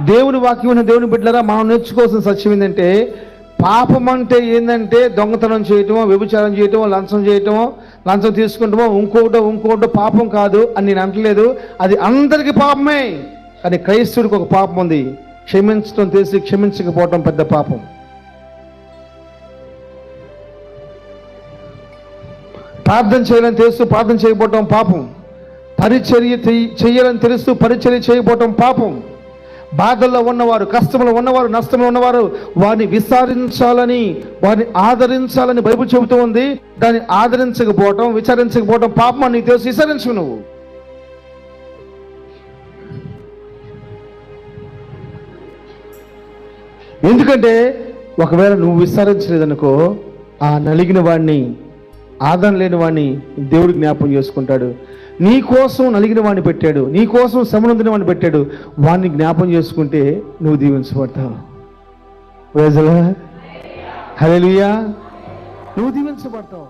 దేవుని వాక్యం ఉన్న దేవుని బిడ్డలారా మనం నేర్చుకోవాల్సిన సత్యం ఏంటంటే పాపం అంటే ఏంటంటే దొంగతనం చేయటమో వ్యభిచారం చేయటమో లంచం చేయటమో లంచం తీసుకుంటామో ఇంకోటో ఇంకోటో పాపం కాదు అని నేను అంటలేదు. అది అందరికీ పాపమే కానీ క్రైస్తవుడికి ఒక పాపం ఉంది. క్షమించడం తెలిసి క్షమించకపోవటం పెద్ద పాపం. ప్రార్థన చేయాలని తెలుసు ప్రార్థన చేయకపోవటం పాపం. పరిచర్య చెయ్యాలని తెలుస్తూ పరిచర్య చేయకపోవటం పాపం. బాధల్లో ఉన్నవారు కష్టంలో ఉన్నవారు నష్టంలో ఉన్నవారు వారిని విచారించాలని వారిని ఆదరించాలని బైబుల్ చెబుతూ ఉంది. దాన్ని ఆదరించకపోవటం విచారించకపోవటం పాపం అని నీకు తెలుసు. విచారించు నువ్వు. ఎందుకంటే ఒకవేళ నువ్వు విచారించలేదనుకో ఆ నలిగిన వాడిని ఆదరణ లేని వాడిని దేవుడు జ్ఞాపం చేసుకుంటాడు. నీ కోసం నలిగిన వాడిని పెట్టాడు నీ కోసం శ్రమనొందిన వాడిని పెట్టాడు. వాడిని జ్ఞాపం చేసుకుంటే నువ్వు దీవించబడతావు. ప్రజల హలో నువ్వు దీవించబడతావు.